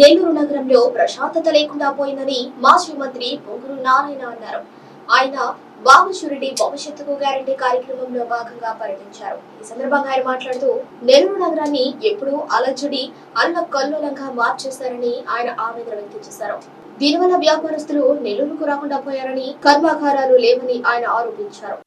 నెల్లూరు నగరంలో ప్రశాంతత లేకుండా పోయిందని మాజీ మంత్రి పొంగురు నారాయణ అన్నారు. ఆయన బాబుషురెడ్డి భవిష్యత్తుకు గ్యారంటీ కార్యక్రమంలో భాగంగా పర్యటించారు. ఈ సందర్భంగా ఆయన మాట్లాడుతూ నెల్లూరు నగరాన్ని ఎప్పుడూ అలజడి అల్ల కల్లోలంగా మార్చేస్తారని ఆయన ఆవేదన వ్యక్తం చేశారు. దీనివల్ల వ్యాపారస్తులు నెల్లూరుకు రాకుండా పోయారని కర్మాగారాలు లేవని ఆయన ఆరోపించారు.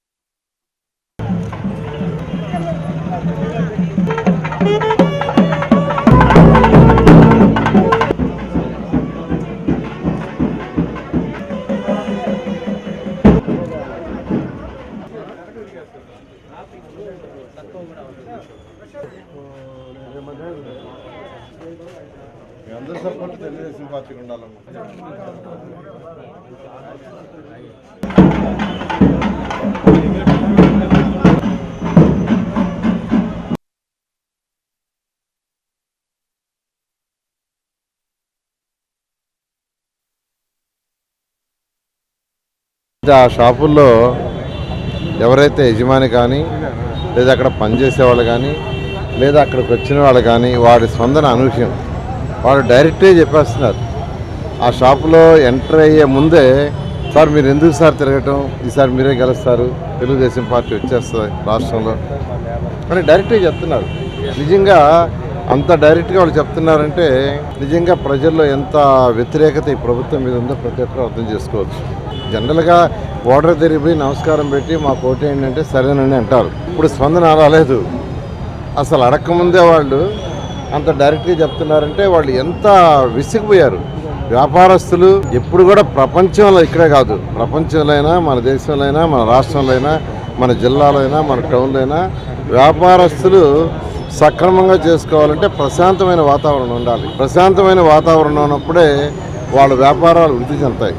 మీ అందరి సపోర్ట్ తెలుగుదేశం పార్టీకి ఉండాలమ్మా. ఆ షాపుల్లో ఎవరైతే యజమాని కానీ లేదా అక్కడ పనిచేసే వాళ్ళు కానీ లేదా అక్కడికి వచ్చిన వాళ్ళు కానీ వాడి స్పందన అనూహ్యం. వాడు డైరెక్ట్గా చెప్పేస్తున్నారు. ఆ షాపులో ఎంటర్ అయ్యే ముందే సార్ మీరు ఎందుకు సార్ తిరగటం? ఈసారి మీరే గెలుస్తారు. తెలుగుదేశం పార్టీ వచ్చేస్తుంది రాష్ట్రంలో. అని డైరెక్ట్గా చెప్తున్నారు. నిజంగా అంత డైరెక్ట్గా వాళ్ళు చెప్తున్నారంటే నిజంగా ప్రజల్లో ఎంత వ్యతిరేకత ఈ ప్రభుత్వం మీద ఉందో ప్రతి ఒక్కరు అర్థం చేసుకోవచ్చు. జనరల్గా ఓటర్ తిరిగి నమస్కారం పెట్టి మా కోట ఏంటంటే సరేనండి అంటారు. ఇప్పుడు స్పందన రాలేదు. అసలు అడగకముందే వాళ్ళు అంత డైరెక్ట్గా చెప్తున్నారంటే వాళ్ళు ఎంత విసిగిపోయారు. వ్యాపారస్తులు ఎప్పుడు కూడా ప్రపంచంలో ఇక్కడే కాదు. ప్రపంచంలో అయినా మన దేశంలో అయినా మన రాష్ట్రంలో అయినా మన జిల్లాలో అయినా మన టౌన్లో అయినా వ్యాపారస్తులు సక్రమంగా చేసుకోవాలంటే ప్రశాంతమైన వాతావరణం ఉండాలి. ప్రశాంతమైన వాతావరణం ఉన్నప్పుడే వాళ్ళ వ్యాపారాలు వృద్ధి చెందుతాయి.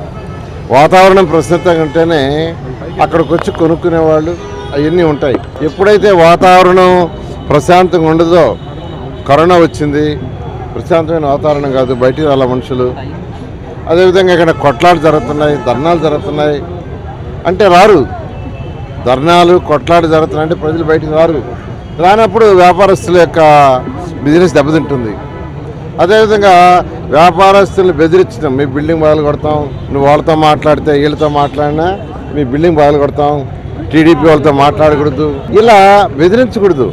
వాతావరణం ప్రశాంతంగా ఉంటేనే అక్కడికి వచ్చి కొనుక్కునే వాళ్ళు అవన్నీ ఉంటాయి. ఎప్పుడైతే వాతావరణం ప్రశాంతంగా ఉండదో. కరోనా వచ్చింది. ప్రశాంతమైన వాతావరణం కాదు. బయటికి రాల మనుషులు. అదేవిధంగా ఇక్కడ కొట్లాట్లు జరుగుతున్నాయి. ధర్నాలు జరుగుతున్నాయి. అంటే రారు. ధర్నాలు జరుగుతున్నాయి అంటే ప్రజలు బయటికి రారు. రానప్పుడు వ్యాపారస్తుల యొక్క బిజినెస్ దెబ్బతింటుంది. అదేవిధంగా వ్యాపారస్తులను బెదిరించడం. మీ బిల్డింగ్ బాధలు కొడతాం. నువ్వు వాళ్ళతో మాట్లాడితే వీళ్ళతో మాట్లాడినా మీ బిల్డింగ్ బాధలు కొడతాం. టీడీపీ వాళ్ళతో మాట్లాడకూడదు. ఇలా బెదిరించకూడదు.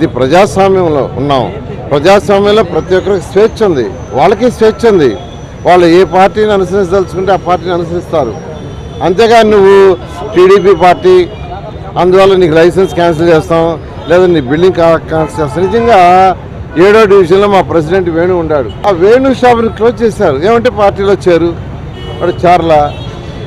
ఇది ప్రజాస్వామ్యంలో ఉన్నాం. ప్రజాస్వామ్యంలో ప్రతి ఒక్కరికి స్వేచ్ఛ ఉంది. వాళ్ళకి స్వేచ్ఛ ఉంది. వాళ్ళు ఏ పార్టీని అనుసరించదలుచుకుంటే ఆ పార్టీని అనుసరిస్తారు. అంతేగాని నువ్వు టీడీపీ పార్టీ అందువల్ల నీకు లైసెన్స్ క్యాన్సిల్ చేస్తాం లేదా నీ బిల్డింగ్ క్యాన్సిల్ చేస్తాం. నిజంగా ఏడో డివిజన్లో మా ప్రెసిడెంట్ వేణు ఉన్నాడు ఆ వేణు షాప్ని క్లోజ్ చేశారు. ఏమంటే పార్టీలో వచ్చారు వాడు చార్ల.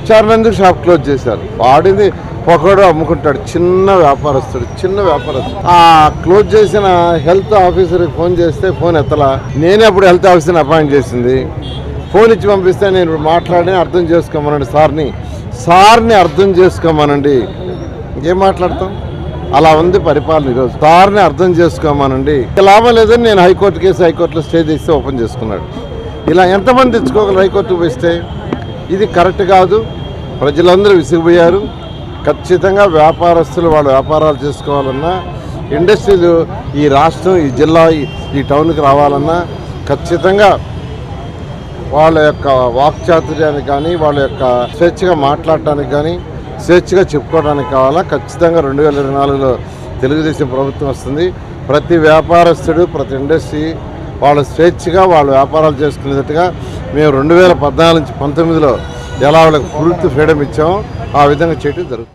చార్ల ఎందుకు షాప్ క్లోజ్ చేశారు? వాడింది పొగడు అమ్ముకుంటాడు చిన్న వ్యాపారస్తుడు చిన్న వ్యాపారస్తుడు. ఆ క్లోజ్ చేసిన హెల్త్ ఆఫీసర్కి ఫోన్ చేస్తే ఫోన్ ఎత్తలా? నేనే అప్పుడు హెల్త్ ఆఫీసర్ని అపాయింట్ చేసింది. ఫోన్ ఇచ్చి పంపిస్తే నేను ఇప్పుడు మాట్లాడి అర్థం చేసుకోమనండి సార్ని. సార్ని అర్థం చేసుకోమనండి. ఏం మాట్లాడతాం? అలా ఉంది పరిపాలన ఈరోజు. సార్ని అర్థం చేసుకోమనండి. లాభం లేదని నేను హైకోర్టు కేసు హైకోర్టులో స్టే చేస్తే ఓపెన్ చేసుకున్నాడు. ఇలా ఎంతమంది తెచ్చుకోగలరు హైకోర్టుకు పోయిస్తే ఇది కరెక్ట్ కాదు. ప్రజలందరూ విసిగిపోయారు. ఖచ్చితంగా వ్యాపారస్తులు వాళ్ళు వ్యాపారాలు చేసుకోవాలన్నా ఇండస్ట్రీలు ఈ రాష్ట్రం ఈ జిల్లా ఈ- టౌన్కి రావాలన్నా ఖచ్చితంగా వాళ్ళ యొక్క వాక్చాతుర్యానికి కానీ వాళ్ళ యొక్క స్వేచ్ఛగా మాట్లాడటానికి కానీ స్వేచ్ఛగా చెప్పుకోవడానికి కావాలా. ఖచ్చితంగా రెండు వేల ఇరవై నాలుగులో తెలుగుదేశం ప్రభుత్వం వస్తుంది. ప్రతి వ్యాపారస్తుడు ప్రతి ఇండస్ట్రీ వాళ్ళు స్వేచ్ఛగా వాళ్ళు వ్యాపారాలు చేసుకునేటట్టుగా మేము రెండు వేల పద్నాలుగు నుంచి పంతొమ్మిదిలో ఎలా వాళ్ళకి పూర్తి ఫ్రీడమ్ ఇచ్చామో ఆ విధంగా చేయడం జరుగుతుంది.